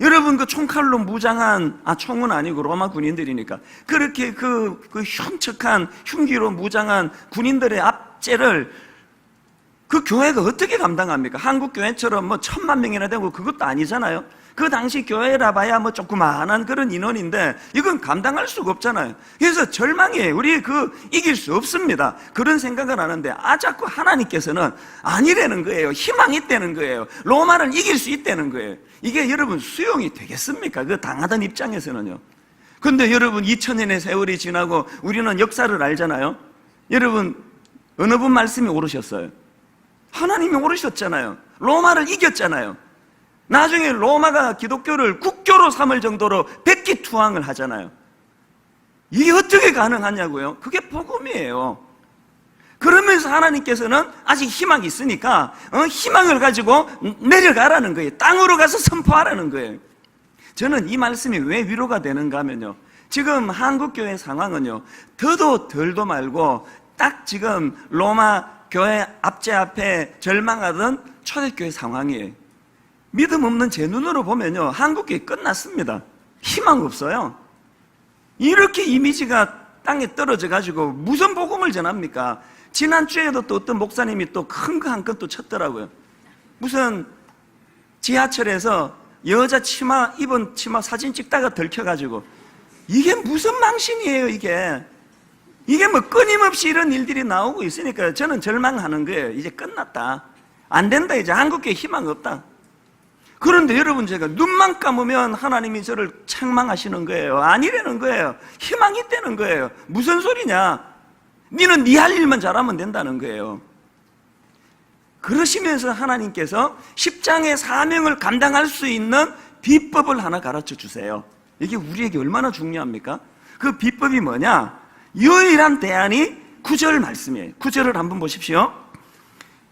여러분 그 총칼로 무장한 아 총은 아니고 로마 군인들이니까 그렇게 그, 그 흉측한 흉기로 무장한 군인들의 압제를 그 교회가 어떻게 감당합니까? 한국 교회처럼 뭐 천만 명이나 되고 그것도 아니잖아요. 그 당시 교회라 봐야 뭐 조그마한 그런 인원인데 이건 감당할 수가 없잖아요. 그래서 절망이에요. 우리 그 이길 수 없습니다. 그런 생각을 하는데 아 자꾸 하나님께서는 아니라는 거예요. 희망이 있다는 거예요. 로마를 이길 수 있다는 거예요. 이게 여러분 수용이 되겠습니까? 그 당하던 입장에서는요. 근데 여러분 2000년의 세월이 지나고 우리는 역사를 알잖아요. 여러분 어느 분 말씀이 오르셨어요? 하나님이 오르셨잖아요. 로마를 이겼잖아요. 나중에 로마가 기독교를 국교로 삼을 정도로 백기 투항을 하잖아요. 이게 어떻게 가능하냐고요? 그게 복음이에요. 그러면서 하나님께서는 아직 희망이 있으니까 어, 희망을 가지고 내려가라는 거예요. 땅으로 가서 선포하라는 거예요. 저는 이 말씀이 왜 위로가 되는가 하면요. 지금 한국교회 상황은요. 더도 덜도 말고 딱 지금 로마 교회 압제 앞에 절망하던 초대교회 상황이에요. 믿음 없는 제 눈으로 보면요. 한국교회 끝났습니다. 희망 없어요. 이렇게 이미지가 땅에 떨어져 가지고 무슨 복음을 전합니까? 지난주에도 또 어떤 목사님이 또 큰 거 한 건 또 쳤더라고요. 무슨 지하철에서 여자 치마 입은 치마 사진 찍다가 들켜가지고 이게 무슨 망신이에요 이게 이게 뭐 끊임없이 이런 일들이 나오고 있으니까 저는 절망하는 거예요 이제 끝났다 안 된다 이제 한국에 희망 없다 그런데 여러분 제가 눈만 감으면 하나님이 저를 책망하시는 거예요 아니라는 거예요 희망이 있다는 거예요 무슨 소리냐 니는 네 할 일만 잘하면 된다는 거예요 그러시면서 하나님께서 십장의 사명을 감당할 수 있는 비법을 하나 가르쳐 주세요. 이게 우리에게 얼마나 중요합니까? 그 비법이 뭐냐? 유일한 대안이 구절 말씀이에요. 구절을 한번 보십시오.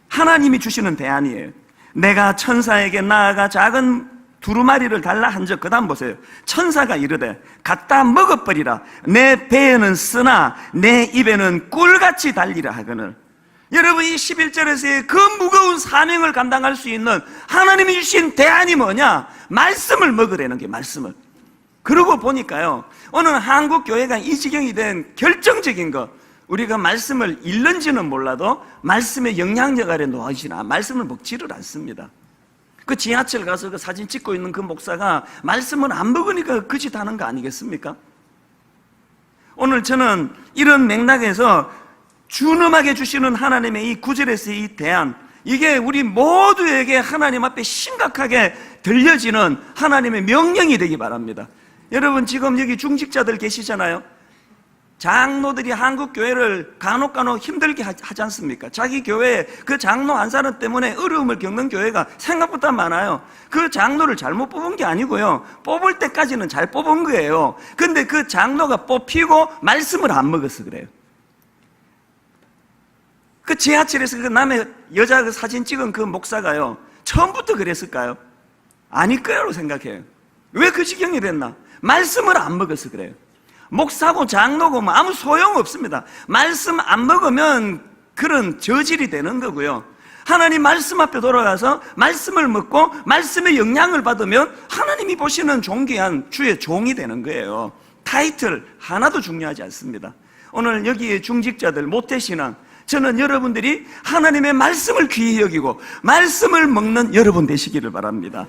하나님이 주시는 대안이에요. 내가 천사에게 나아가 작은 두루마리를 달라 한 적 그다음 보세요. 천사가 이르되 갖다 먹어버리라. 내 배에는 쓰나 내 입에는 꿀같이 달리라 하거늘. 여러분 이 11절에서의 그 무거운 사명을 감당할 수 있는 하나님이 주신 대안이 뭐냐? 말씀을 먹으라는 게 말씀을. 그러고 보니까요. 오늘 한국 교회가 이 지경이 된 결정적인 것 우리가 말씀을 읽는지는 몰라도 말씀의 영향력 아래 놓아지나 말씀을 먹지를 않습니다. 그 지하철 가서 그 사진 찍고 있는 그 목사가 말씀을 안 먹으니까 그 짓 하는 거 아니겠습니까? 오늘 저는 이런 맥락에서 준엄하게 주시는 하나님의 이 구절에서의 이 대안, 이게 우리 모두에게 하나님 앞에 심각하게 들려지는 하나님의 명령이 되기 바랍니다. 여러분, 지금 여기 중직자들 계시잖아요? 장로들이 한국 교회를 간혹 간혹 힘들게 하- 하지 않습니까? 자기 교회에 그 장로 한 사람 때문에 어려움을 겪는 교회가 생각보다 많아요. 그 장로를 잘못 뽑은 게 아니고요. 뽑을 때까지는 잘 뽑은 거예요. 근데 그 장로가 뽑히고 말씀을 안 먹어서 그래요. 그 지하철에서 그 남의 여자 그 사진 찍은 그 목사가요. 처음부터 그랬을까요? 아닐 거라고 생각해요. 왜 그 지경이 됐나? 말씀을 안 먹어서 그래요. 목사고 장로고 뭐 아무 소용 없습니다. 말씀 안 먹으면 그런 저질이 되는 거고요. 하나님 말씀 앞에 돌아가서 말씀을 먹고 말씀의 영향을 받으면 하나님이 보시는 존귀한 주의 종이 되는 거예요. 타이틀 하나도 중요하지 않습니다. 오늘 여기에 중직자들 모태신앙 저는 여러분들이 하나님의 말씀을 귀히 여기고 말씀을 먹는 여러분 되시기를 바랍니다.